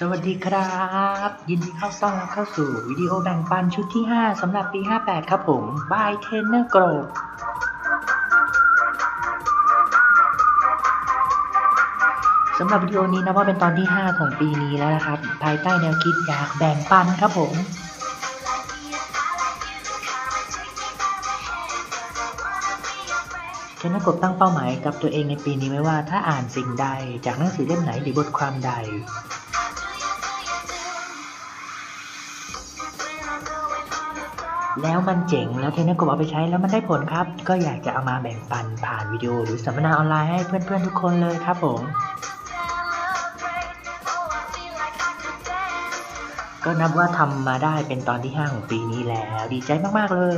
สวัสดีครับ ยินดีเข้าต้อนรับเข้าสู่วิดีโอแบ่งปันชุดที่ 5สำหรับปี 58 ครับผม by Trainer g r o w สำหรับวิดีโอนี้นะว่าเป็นตอนที่ 5 ของปีนี้แล้วนะครับ ภายใต้แนวคิดอยากแบ่งปันครับผมเทนนกบตั้งเป้าหมายกับตัวเองในปีนี้ไว้ว่าถ้าอ่านสิ่งใดจากหนังสือเล่มไหนหรือบทความใด แล้วมันเจ๋งแล้วเทนนกบเอาไปใช้แล้วมันได้ผลครับ ก็อยากจะเอามาแบ่งปันผ่านวิดีโอหรือสัมมนาออนไลน์ให้เพื่อนๆทุกคนเลยครับผม ก็นับว่าทำมาได้เป็นตอนที่ 5 ของปีนี้แล้ว ดีใจมากๆเลย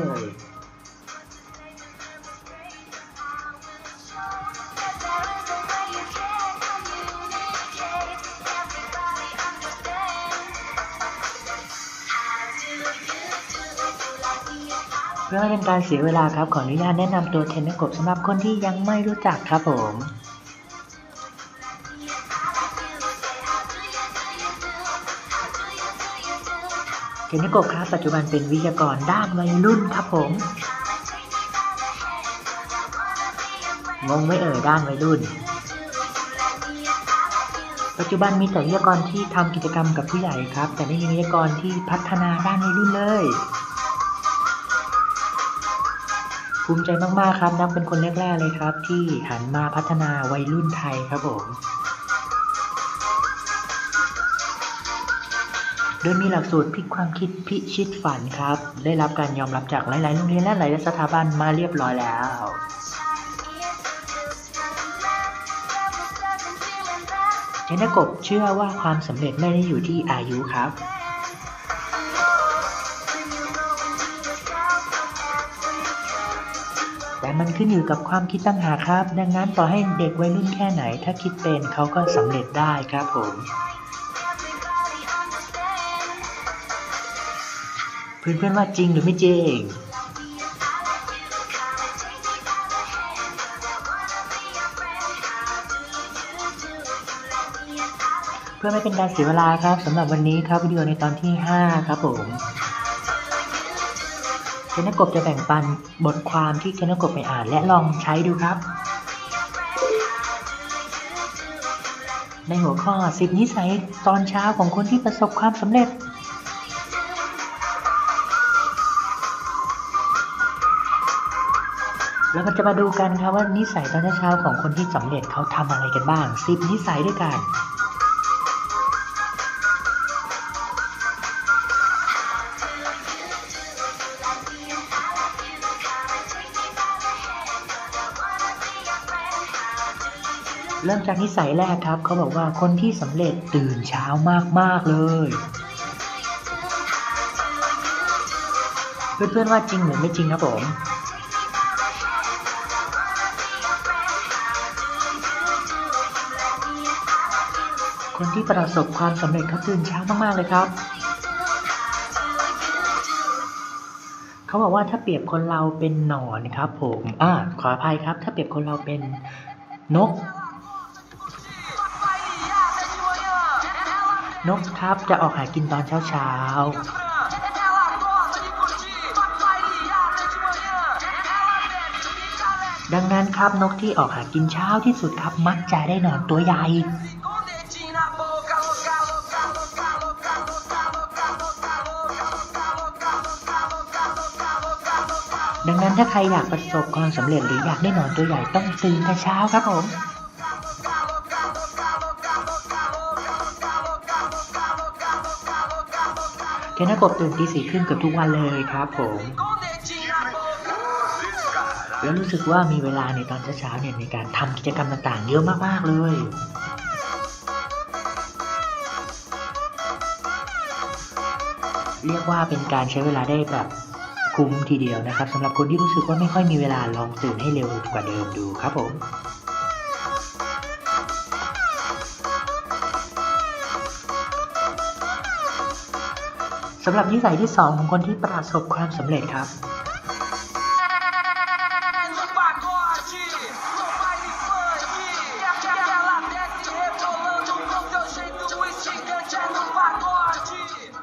เพื่อไม่เป็นการเสียเวลาครับขออนุญาตแนะนำตัวเทนนิสกบสำหรับคนที่ยังไม่รู้จักครับผมเทนนิสกบครับปัจจุบันเป็นวิทยากรด้านวัยรุ่นครับผมงงไม่เอ่ยด้านวัยรุ่น ปัจจุบันมีแต่วิทยากรที่ทำกิจกรรมกับผู้ใหญ่ครับ แต่ไม่มีวิทยากรที่พัฒนาด้านวัยรุ่นเลย ภูมิใจมาก ๆ ครับนับเป็นคนแรก ๆ เลยครับ ที่หันมาพัฒนาวัยรุ่นไทยครับผม โดยมีหลักสูตรพลิกความคิดพิชิตฝันครับ ได้รับการยอมรับจากหลาย ๆ โรงเรียนและหลาย ๆ สถาบันมาเรียบร้อยแล้วเจนกบเชื่อว่าความสำเร็จไม่ได้อยู่ที่อายุครับ แต่มันขึ้นอยู่กับความคิดตั้งหากครับ ดังนั้นต่อให้เด็กวัยรุ่นแค่ไหน ถ้าคิดเป็นเขาก็สำเร็จได้ครับผม เพื่อนๆว่าจริงหรือไม่จริงเพื่อไม่เป็นการเสียเวลาครับสำหรับวันนี้ครับวิดีโอในตอนที่ 5 ครับผม เคนกบจะแบ่งปันบทความที่เคนกบไปอ่านและลองใช้ดูครับ ในหัวข้อ 10 นิสัยตอนเช้าของคนที่ประสบความสำเร็จ แล้วก็จะมาดูกันครับว่านิสัยตอนเช้าของคนที่สำเร็จเขาทำอะไรกันบ้าง 10 นิสัยด้วยกัน เริ่มจากนิสัยแรกครับเขาบอกว่าคนที่สำเร็จตื่นเช้ามากๆเลย เพื่อนๆว่าจริงหรือไม่จริงครับผมคนที่ประสบความสำเร็จเขาตื่นเช้ามาก ๆ เลยครับ เขาบอกว่าถ้าเปรียบคนเราเป็นหนอนครับผม อ่า ขออภัยครับ ถ้าเปรียบคนเราเป็นนก นกครับจะออกหากินตอนเช้าเช้าดังนั้นครับนกที่ออกหากินเช้าที่สุดครับมักจะได้นอนตัวใหญ่ดังนั้นถ้าใครอยากประสบความสำเร็จหรืออยากได้นอนตัวใหญ่ต้องตื่นแต่เช้าครับผม เคนกบตื่นตีสี่ครึ่งเกือบทุกวันเลยครับผมแล้วรู้สึกว่ามีเวลาในตอนเช้าๆเนี่ยในการทำกิจกรรมต่างๆ เยอะมากๆเลยเรียกว่าเป็นการใช้เวลาได้แบบคุ้มทีเดียวนะครับสำหรับคนที่รู้สึกว่าไม่ค่อยมีเวลาลองตื่นให้เร็วกว่าเดิมดูครับผมำหรับนิสัยที่2ของคนที่ประสบความสำเร็จครับ No pagode, no baile funk, ela desce rebolando com seu jeito instigante.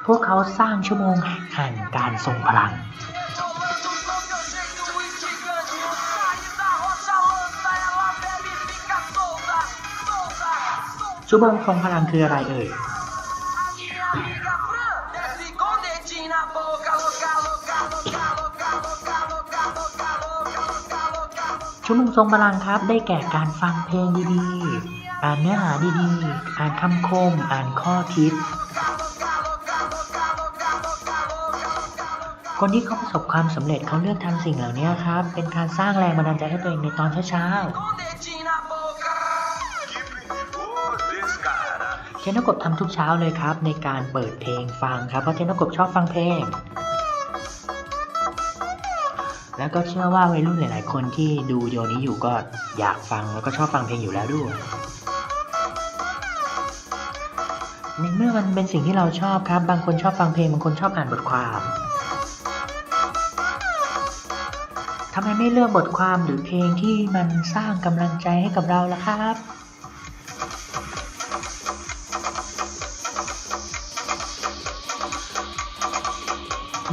พวกเขาสร้างชั่วโมงแห่งการทรงพลัง Rebolando com teu jeito esquisito, sai da roupa, solta, solta, solta. ชั่วโมงทรงพลังคืออะไรเอ่ย ชั่วโมงทรงพลังครับ ได้แก่การฟังเพลงดีๆ อ่านเนื้อหาดีๆ อ่านคำคม อ่านข้อคิด คนที่เขาประสบความสำเร็จเขาเลือกทำสิ่งเหล่านี้ครับ เป็นการสร้างแรงบันดาลใจให้ตัวเองในตอนเช้าๆเจนกบทำทุกเช้าเลยครับ ในการเปิดเพลงฟังครับ เพราะเจนกบชอบฟังเพลง แล้วก็เชื่อว่าวัยรุ่นหลาย ๆ คนที่ดูโยนี้อยู่ก็อยากฟังแล้วก็ชอบฟังเพลงอยู่แล้วด้วยในเมื่อมันเป็นสิ่งที่เราชอบครับ บางคนชอบฟังเพลงบางคนชอบอ่านบทความทำไมไม่เลือกบทความหรือเพลงที่มันสร้างกำลังใจให้กับเราล่ะครับ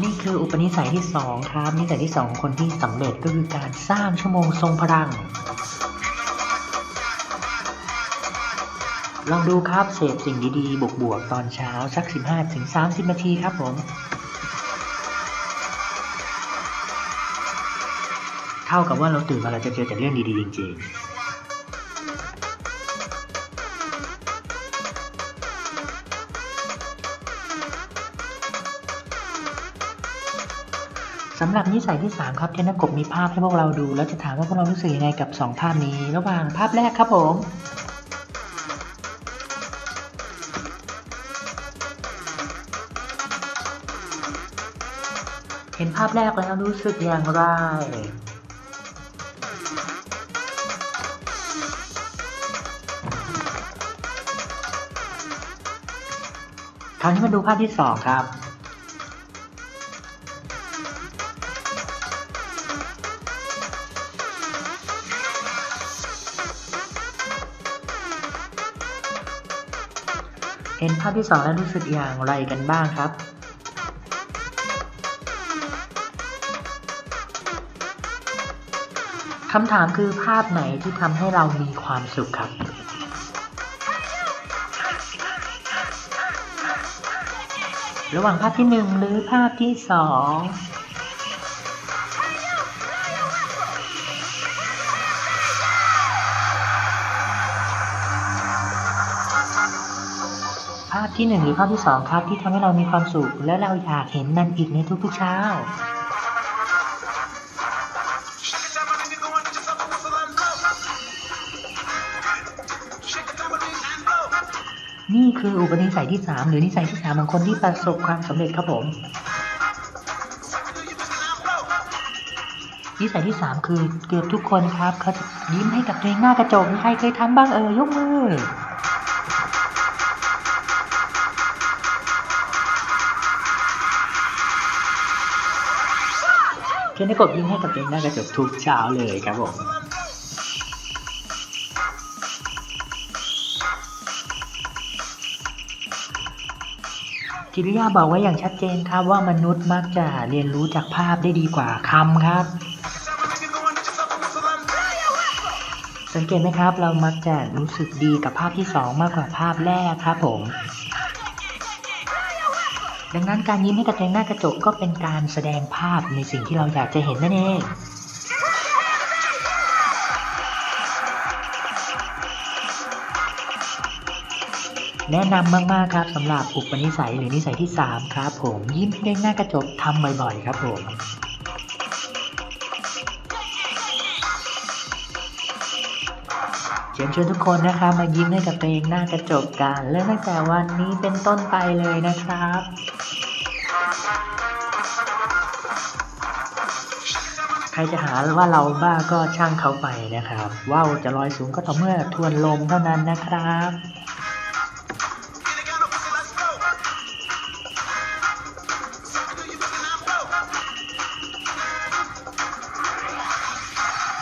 นี่คืออุปนิสัยที่สองครับ นิสัยที่สองของคนที่สำเร็จก็คือการสร้างชั่วโมงทรงพลังลองดูครับเสพสิ่งดีๆ บวกๆ ตอนเช้าสัก 15-30 นาทีครับผม เท่ากับว่าเราตื่นมาเราจะเจอแต่เรื่องดีๆ จริงๆำหรับนิสัยที่ 3 ครับเทนกบมีภาพให้พวกเราดู แล้วจะถามว่าพวกเรารู้สึกยังไงกับ 2 ภาพนี้ ระหว่างภาพแรกครับผม เห็นภาพแรกแล้วรู้สึกอย่างไรคราวนี้มาดูภาพที่สองครับ เห็นภาพที่สองแล้วรู้สึกอย่างไรกันบ้างครับ คำถามคือภาพไหนที่ทำให้เรามีความสุขครับ ระหว่างภาพที่หนึ่งหรือภาพที่สอง ที่หนึ่งหรือภาพที่สองครับ ที่ทำให้เรามีความสุข และเราอยากเห็นมันอีกในทุกๆเช้า นี่คืออุปนิสัยที่ 3 หรือนิสัยที่3ของคนที่ประสบความสำเร็จครับผม นิสัยที่ 3 คือเกือบทุกคนครับเขาจะยิ้มให้กับตัวเองหน้ากระจกใครเคยทำบ้างเออยกมือ นกดยิ้มให้กับตัวเองหน้ากระจกทุกเช้าเลยครับผมจิริยาบอกไว้อย่างชัดเจนครับว่ามนุษย์มักจะเรียนรู้จากภาพได้ดีกว่าคำครับ สังเกตไหมครับเรามักจะรู้สึกดีกับภาพที่สองมากกว่าภาพแรกครับผม ดังนั้นการยิ้มให้กับตัวเองหน้ากระจกก็เป็นการแสดงภาพในสิ่งที่เราอยากจะเห็นนั่นเองแนะนำมาก ๆ ครับสำหรับอุปนิสัยหรือนิสัยที่ 3 ครับผม ยิ้มให้ตัวเองหน้ากระจกทำบ่อย ๆ ครับผม เชิญชวนทุกคนนะครับมายิ้มให้กับตัวเองหน้ากระจกกันเริ่มตั้งแต่วันนี้เป็นต้นไปเลยนะครับ ใครจะหาว่าเราบ้าก็ช่างเขาไปนะครับว่าวจะลอยสูงก็ต่อเมื่อทวนลมเท่านั้นนะครับ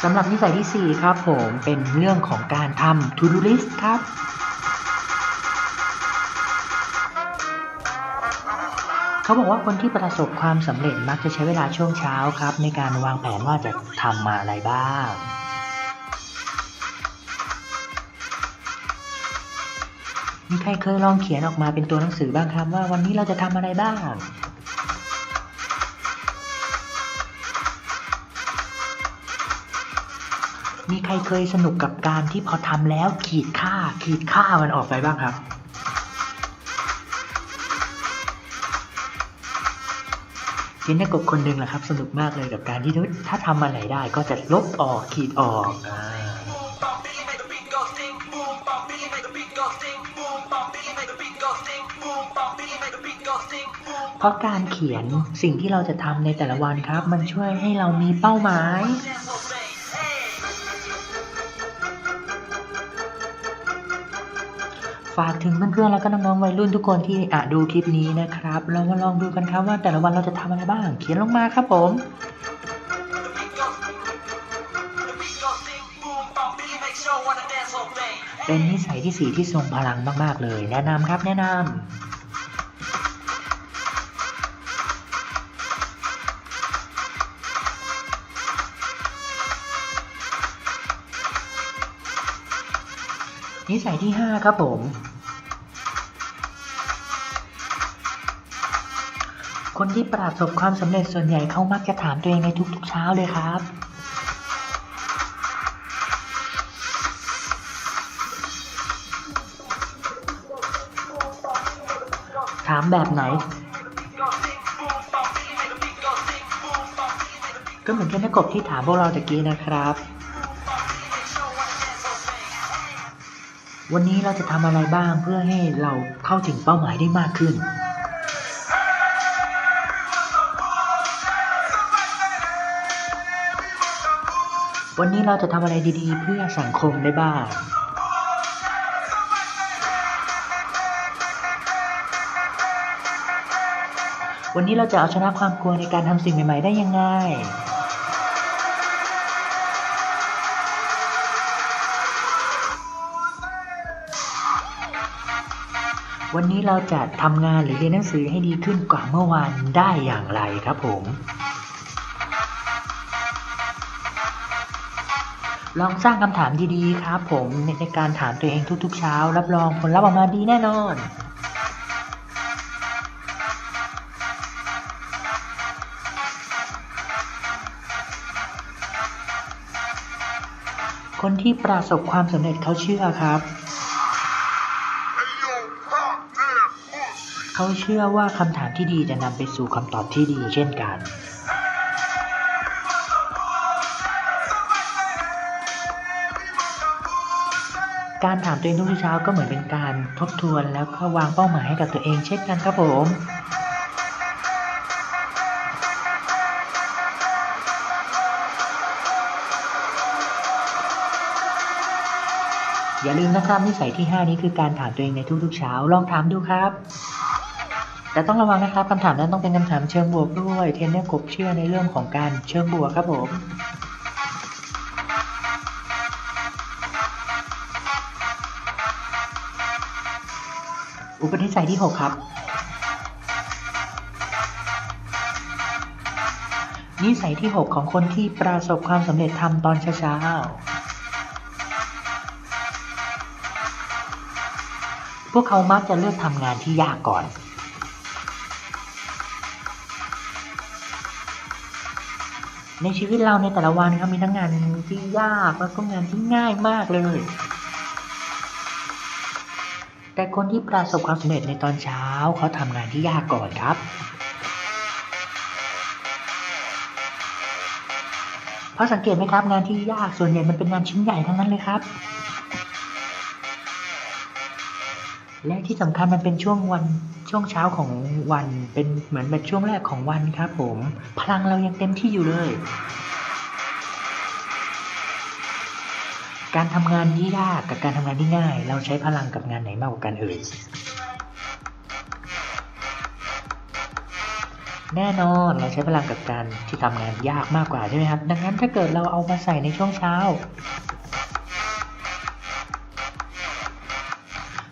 สำหรับนิสัยที่ 4 ครับผมเป็นเรื่องของการทำ to do list ครับ เขาบอกว่าคนที่ประสบความสำเร็จมักจะใช้เวลาช่วงเช้าครับ ในการวางแผนว่าจะทำมาอะไรบ้างมีใครเคยลองเขียนออกมาเป็นตัวหนังสือบ้างครับ ว่าวันนี้เราจะทำอะไรบ้างมีใครเคยสนุกกับการที่พอทำแล้วขีดค่าขีดค่ามันออกไปบ้างครับ เห็นนักกบคนหนึ่งแหละครับ สนุกมากเลยกับการที่ถ้าทำอะไรได้ก็จะลบออกขีดออกอ่า Boom, bop, Billy make the beat go sting. Boom, bop, Billy make the beat go sting. Boom, bop, Billy make the beat go sting. Boom, bop, Billy make the beat go sting. Boom, เพราะการเขียนสิ่งที่เราจะทำในแต่ละวันครับ มันช่วยให้เรามีเป้าหมาย ฝากถึงเพื่อนๆแล้วก็น้องๆวัยรุ่นทุกคนที่อะดูคลิปนี้นะครับ เรามาลองดูกันครับว่าแต่ละวันเราจะทำอะไรบ้าง เขียนลงมาครับผมเป็นนิสัยที่สีที่ทรงพลังมากๆเลย แนะนำครับแนะนำ นิสัยที่ 5 ครับผม คนที่ประสบความสำเร็จส่วนใหญ่เขามักจะถามตัวเองในทุกๆเช้าเลยครับ ถามแบบไหน ก็เหมือนกันนะกบที่ถามพวกเราตะกี้นะครับ วันนี้เราจะทำอะไรบ้างเพื่อให้เราเข้าถึงเป้าหมายได้มากขึ้น วันนี้เราจะทำอะไรดีๆ เพื่อสังคมได้บ้าง วันนี้เราจะเอาชนะความกลัวในการทำสิ่งใหม่ ๆ ได้ยังไง วันนี้เราจะทำงานหรือเรียนหนังสือให้ดีขึ้นกว่าเมื่อวานได้อย่างไรครับผม ลองสร้างคำถามดีๆครับผมในในการถามตัวเองทุกๆเช้า รับรองผลลัพธ์ออกมาดีแน่นอน คนที่ประสบความสำเร็จเขาเชื่อครับ เขาเชื่อว่าคำถามที่ดีจะนำไปสู่คำตอบที่ดีเช่นกันการถามตัวเองทุกเช้าก็เหมือนเป็นการทบทวนแล้วก็วางเป้าหมายให้กับตัวเองเช่นกันครับผม อย่าลืมนะครับนิสัยที่ 5 นี้คือการถามตัวเองในทุกๆเช้าลองถามดูครับ แต่ต้องระวังนะครับคำถามนั้นต้องเป็นคำถามเชิงบวกด้วย เทรนเนอร์กบเชื่อในเรื่องของการเชิงบวกครับผมอุปนิสัยที่ 6 ครับ นิสัยที่ 6 ของคนที่ประสบความสำเร็จทำตอนเช้าๆพวกเขามักจะเลือกทำงานที่ยากก่อน ในชีวิตเราในแต่ละวันครับมีทั้งงานที่ยากแล้วก็งานที่ง่ายมากเลย แต่คนที่ประสบความสำเร็จในตอนเช้าเขาทำงานที่ยากก่อนครับ เพราะสังเกตไหมครับงานที่ยากส่วนใหญ่มันเป็นงานชิ้นใหญ่ทั้งนั้นเลยครับ และที่สำคัญมันเป็นช่วงวัน ช่วงเช้าของวันเป็นเหมือนเป็นช่วงแรกของวันครับผม พลังเรายังเต็มที่อยู่เลย การทำงานที่ยากกับการทำงานที่ง่าย เราใช้พลังกับงานไหนมากกว่ากันเอ่ยแน่นอนเราใช้พลังกับการที่ทำงานยากมากกว่าใช่ไหมครับ ดังนั้นถ้าเกิดเราเอามาใส่ในช่วงเช้า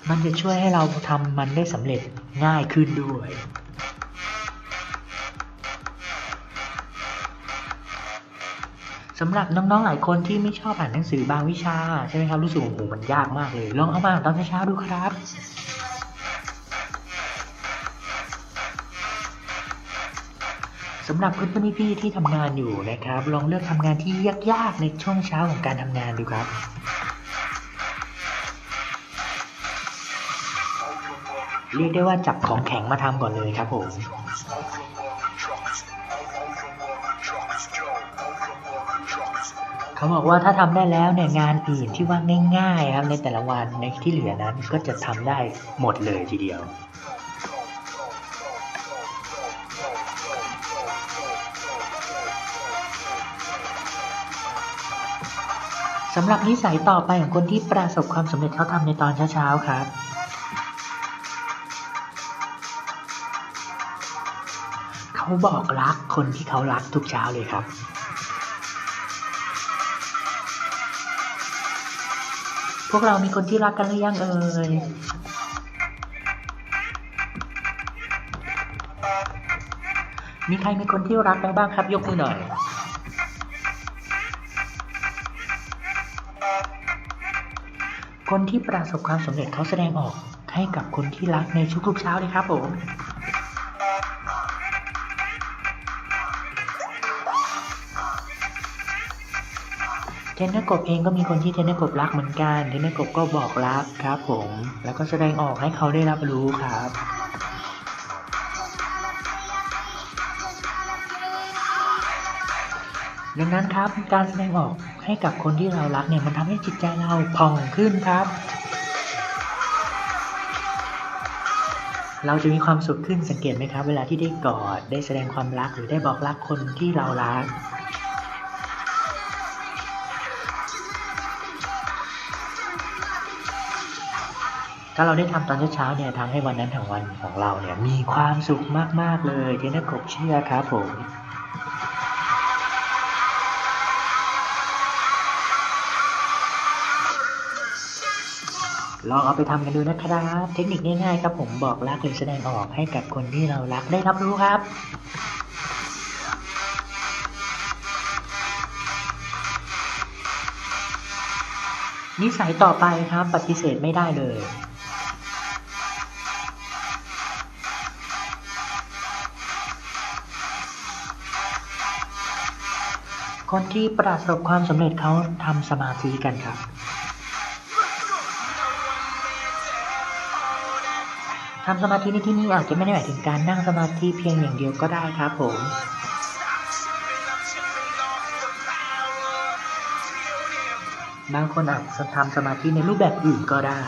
มันจะช่วยให้เราทำมันได้สำเร็จง่ายขึ้นด้วย สำหรับน้องๆหลายคนที่ไม่ชอบอ่านหนังสือบางวิชา ใช่ไหมครับรู้สึกว่าโอ้โหมันยากมากเลย ลองเอามาอ่านตอนเช้าดูครับสำหรับเพื่อนๆพี่ๆที่ทำงานอยู่นะครับ ลองเลือกทำงานที่ยากๆในช่วงเช้าของการทำงานดูครับ เรียกได้ว่าจับของแข็งมาทำก่อนเลยครับผมเขาบอกว่าถ้าทำได้แล้วเนี่ยงานอื่นที่ว่าง่ายๆครับในแต่ละวันในที่เหลือนั้นก็จะทำได้หมดเลยทีเดียวสำหรับนิสัยต่อไปของคนที่ประสบความสำเร็จเขาทำในตอนเช้าๆครับ เขาบอกรักคนที่เขารักทุกเช้าเลยครับ พวกเรามีคนที่รักกันหรือยังเอ่ยมีใครมีคนที่รักแล้วบ้างครับ ยกมือหน่อย คนที่ประสบความสำเร็จเขาแสดงออกให้กับคนที่รักในทุกๆเช้าเลยครับผม เทนเนอร์กบเองก็มีคนที่เทนเนอร์กบรักเหมือนกัน เทนเนอร์กบก็บอกรักครับผม แล้วก็แสดงออกให้เขาได้รับรู้ครับ ดังนั้นครับการแสดงออกให้กับคนที่เรารักเนี่ยมันทำให้จิตใจเราผ่องขึ้นครับ เราจะมีความสุขขึ้นสังเกตไหมครับ เวลาที่ได้กอดได้แสดงความรักหรือได้บอกรักคนที่เรารัก ถ้าเราได้ทำตอนเช้าๆเนี่ยทำให้วันนั้นทั้งวันของเราเนี่ยมีความสุขมากๆเลยเทนนักบเชื่อครับผมลองเอาไปทำกันดูนะครับ เทคนิคง่ายๆครับผมบอกรักหรือแสดงออกให้กับคนที่เรารักได้รับรู้ครับ นิสัยต่อไปครับปฏิเสธไม่ได้เลย คนที่ประสบความสำเร็จเขาทำสมาธิกันครับ ทำสมาธิในที่นี้อาจจะไม่ได้หมายถึงการนั่งสมาธิเพียงอย่างเดียวก็ได้ครับผมบางคนอาจจะทำสมาธิในรูปแบบอื่นก็ได้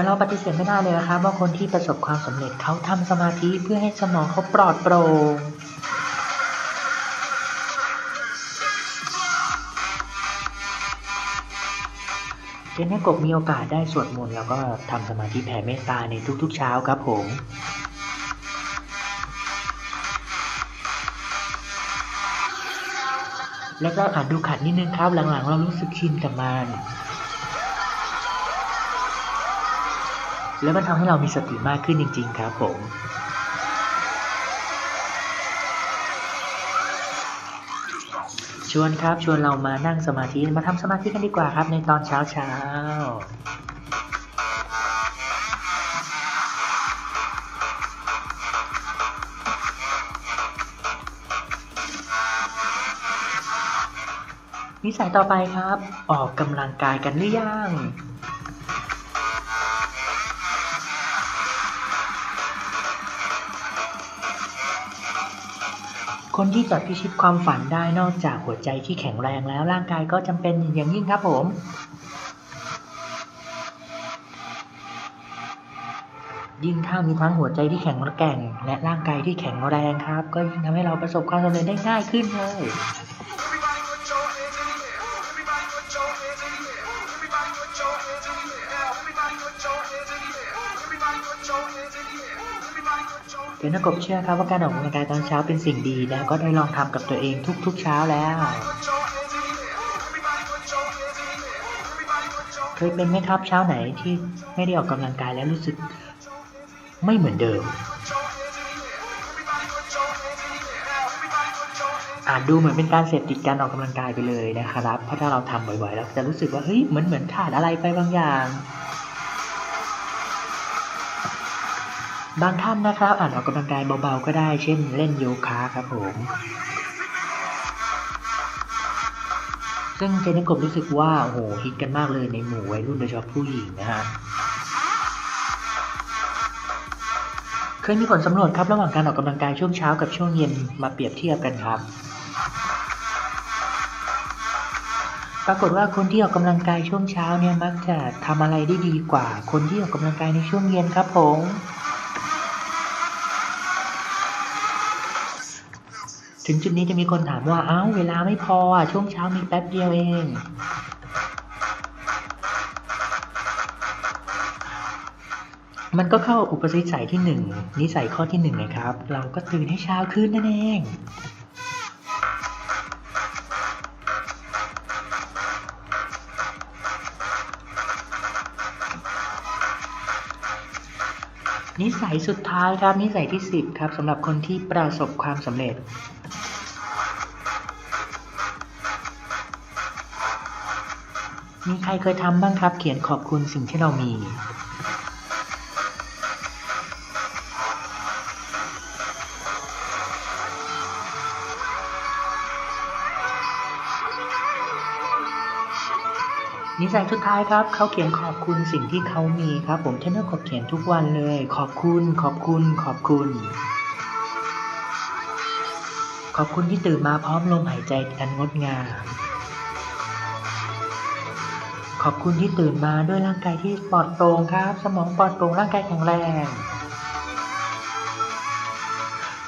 แต่เราปฏิเสธไม่ได้เลยนะครับว่าคนที่ประสบความสำเร็จเขาทำสมาธิเพื่อให้สมองเขาปลอดโปร่งเจนนี่กบมีโอกาสได้สวดมนต์แล้วก็ทำสมาธิแผ่เมตตาในทุกๆเช้าครับผมแรกๆอาจดูขัดนิดนึงครับ หลังๆ เรารู้สึกชินกับมัน แล้วมันทำให้เรามีสติมากขึ้นจริง ๆ ครับผม ชวนครับชวนเรามานั่งสมาธิมาทำสมาธิกันดีกว่าครับในตอนเช้าเช้านิสัยต่อไปครับ ออกกำลังกายกันหรือยัง คนที่จะพิชิตความฝันได้นอกจากหัวใจที่แข็งแรงแล้วร่างกายก็จำเป็นอย่างยิ่งครับผม ยิ่งถ้ามีทั้งหัวใจที่แข็งแกร่ง และร่างกายที่แข็งแรงครับ ก็ยิ่งทำให้เราประสบความสำเร็จได้ง่ายขึ้นเลย เป็นนักกบเชื่อครับว่าการออกกำลังกายตอนเช้าเป็นสิ่งดี แล้วก็ได้ลองทำกับตัวเองทุกๆเช้าแล้ว เคยเป็นไหมครับเช้าไหนที่ไม่ได้ออกกำลังกายแล้วรู้สึกไม่เหมือนเดิม อาจดูเหมือนเป็นการเสพติดการออกกำลังกายไปเลยนะครับ เพราะถ้าเราทำบ่อยๆแล้วจะรู้สึกว่าเฮ้ยเหมือนเหมือนขาดอะไรไปบางอย่าง บางท่านนะครับอาจออกกำลังกายเบาๆก็ได้ เช่นเล่นโยคะครับผมซึ่งเจนนี่กรู้สึกว่าโอ้โหฮิตกันมากเลยในหมู่วัยรุ่นโดยเฉพาะผู้หญิงนะฮะเคยมีผลสำรวจครับระหว่างการออกกำลังกายช่วงเช้ากับช่วงเย็นมาเปรียบเทียบกันครับ ปรากฏว่าคนที่ออกกำลังกายช่วงเช้าเนี่ยมักจะทำอะไรได้ดีกว่า คนที่ออกกำลังกายในช่วงเย็นครับผม ถึงจุดนี้จะมีคนถามว่า เอ้า เวลาไม่พอช่วงเช้ามีแป๊บเดียวเอง มันก็เข้าอุปนิสัยที่หนึ่งนิสัยข้อที่หนึ่งนะครับ เราก็ตื่นให้เช้าขึ้นนั่นเองนิสัยสุดท้ายครับนิสัยที่สิบครับสำหรับคนที่ประสบความสำเร็จ มีใครเคยทำบ้างครับ เขียนขอบคุณสิ่งที่เรามี นิสัยสุดท้ายครับ เขาเขียนขอบคุณสิ่งที่เขามีครับ ผมเทนเนอร์กดเขียนทุกวันเลย ขอบคุณ ขอบคุณ ขอบคุณขอบคุณที่ตื่นมาพร้อมลมหายใจอันงดงาม ขอบคุณที่ตื่นมาด้วยร่างกายที่ปลอดโปร่งครับ สมองปลอดโปร่งร่างกายแข็งแรง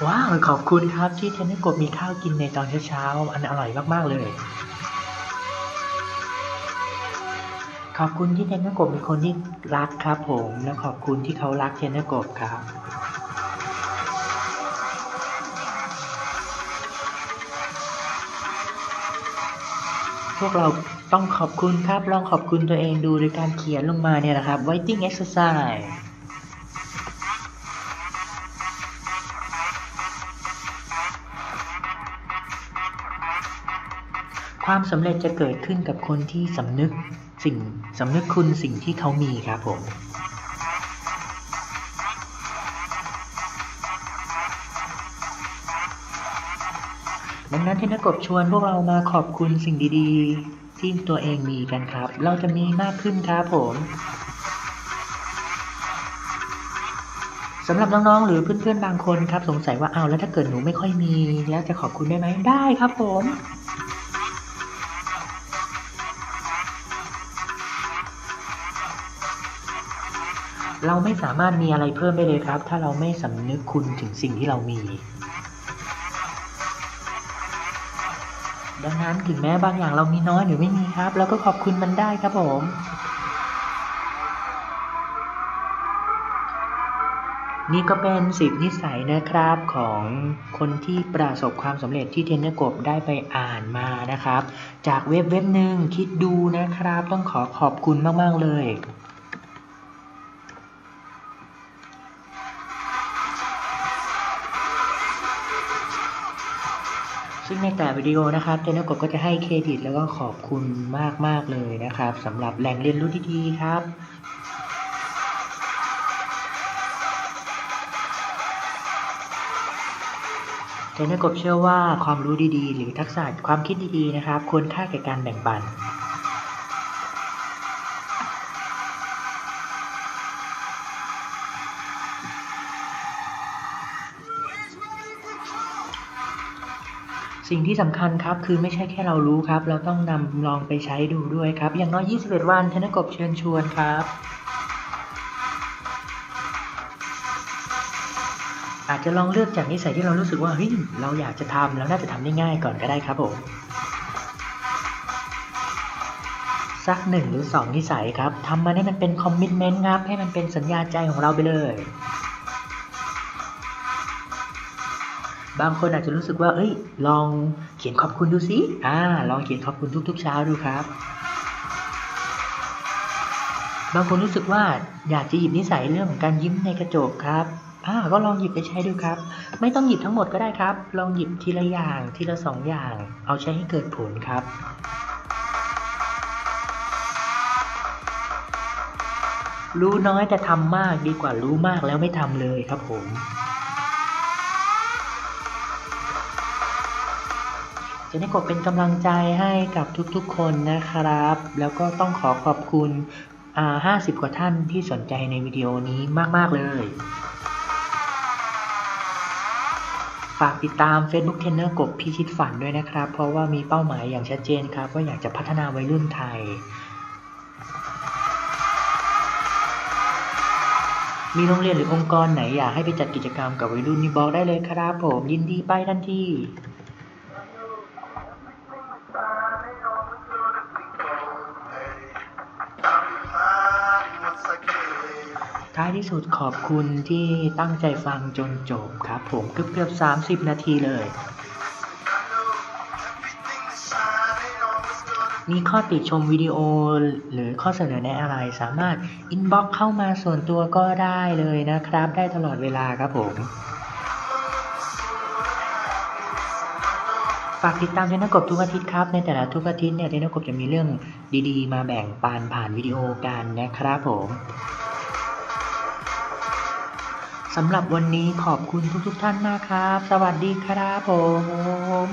ว้าวขอบคุณครับที่เทนนิสกบมีข้าวกินในตอนเช้าๆอันอร่อยมากๆเลย ขอบคุณที่เทนนิสกบมีคนที่รักครับ ผมแล้วขอบคุณที่เขารักเทนนิสกบครับพวกเรา ต้องขอบคุณครับ ลองขอบคุณตัวเองดูโดยการเขียนลงมาเนี่ยนะครับ writing exercise ความสำเร็จจะเกิดขึ้นกับคนที่สำนึกสิ่งสำนึกคุณสิ่งที่เขามีครับผม ดังนั้นที่นักกบชวนพวกเรามาขอบคุณสิ่งดีๆ ที่ตัวเองมีกันครับ เราจะมีมากขึ้นครับผมสำหรับน้องๆ หรือเพื่อนๆ บางคนครับ สงสัยว่าเอาแล้วถ้าเกิดหนูไม่ค่อยมี แล้วจะขอบคุณได้ไหมได้ครับผม เราไม่สามารถมีอะไรเพิ่มได้เลยครับ ถ้าเราไม่สำนึกคุณถึงสิ่งที่เรามี ดังนั้นถึงแม้บางอย่างเรามีน้อยหรือไม่มีครับเราก็ขอบคุณมันได้ครับผมนี่ก็เป็นสิบนิสัยนะครับของคนที่ประสบความสำเร็จที่เทนเนอร์กบได้ไปอ่านมานะครับ จากเว็บเว็บหนึ่งคิดดูนะครับ ต้องขอขอบคุณมาก ๆ เลย ซึ่งในแต่วิดีโอนะครับเจนกบก็จะให้เครดิตแล้วก็ขอบคุณมาก ๆ เลยนะครับสำหรับแหล่งเรียนรู้ที่ดีครับเจนกบเชื่อว่าความรู้ดีๆ หรือทักษะความคิดดีๆนะครับควรค่าแก่การแบ่งปัน สิ่งที่สำคัญครับคือไม่ใช่แค่เรารู้ครับ เราต้องนำลองไปใช้ดูด้วยครับ อย่างน้อย 21 วันธนกบเชิญชวนครับอาจจะลองเลือกจากนิสัยที่เรารู้สึกว่าเฮ้ยเราอยากจะทำแล้วน่าจะทำได้ง่ายก่อนก็ได้ครับผมสักหนึ่งหรือสองนิสัยครับทำมันให้มันเป็นคอมมิชเมนต์ครับให้มันเป็นสัญญาใจของเราไปเลย บางคนอาจจะรู้สึกว่า เอ้ย ลองเขียนขอบคุณดูสิอ่า ลองเขียนขอบคุณทุกๆ เช้าดูครับ บางคนรู้สึกว่าอยากจะหยิบนิสัยเรื่องของการยิ้มในกระจกครับอ่าก็ลองหยิบไปใช้ดูครับ ไม่ต้องหยิบทั้งหมดก็ได้ครับ ลองหยิบทีละอย่างทีละสองอย่าง เอาใช้ให้เกิดผลครับรู้น้อยแต่ทำมากดีกว่ารู้มากแล้วไม่ทำเลยครับผม จนนี่กบเป็นกำลังใจให้กับทุกๆคนนะครับ แล้วก็ต้องขอขอบคุณ 50 กว่าท่านที่สนใจในวิดีโอนี้มาก ๆ เลย ฝากติดตาม Facebook Trainer กบพิชิตฝันด้วยนะครับ เพราะว่ามีเป้าหมายอย่างชัดเจนครับ ว่าอยากจะพัฒนาวัยรุ่นไทย มีโรงเรียนหรือองค์กรไหนอยากให้ไปจัดกิจกรรมกับวัยรุ่นนี่บอกได้เลยครับผมยินดีไปทันที ท้ายที่สุดขอบคุณที่ตั้งใจฟังจนจบครับ ผมเกือบเกือบ 30 นาทีเลย มีข้อติชมวิดีโอหรือข้อเสนอแนะอะไรสามารถอินบ็อกเข้ามาส่วนตัวก็ได้เลยนะครับ ได้ตลอดเวลาครับผมฝากติดตามเทนกบทุกอาทิตย์ครับ ในแต่ละทุกอาทิตย์เนี่ยเทนนกบจะมีเรื่องดีๆ มาแบ่งปันผ่านวิดีโอกันนะครับผม สำหรับวันนี้ขอบคุณทุกๆท่านมากครับ สวัสดีครับผม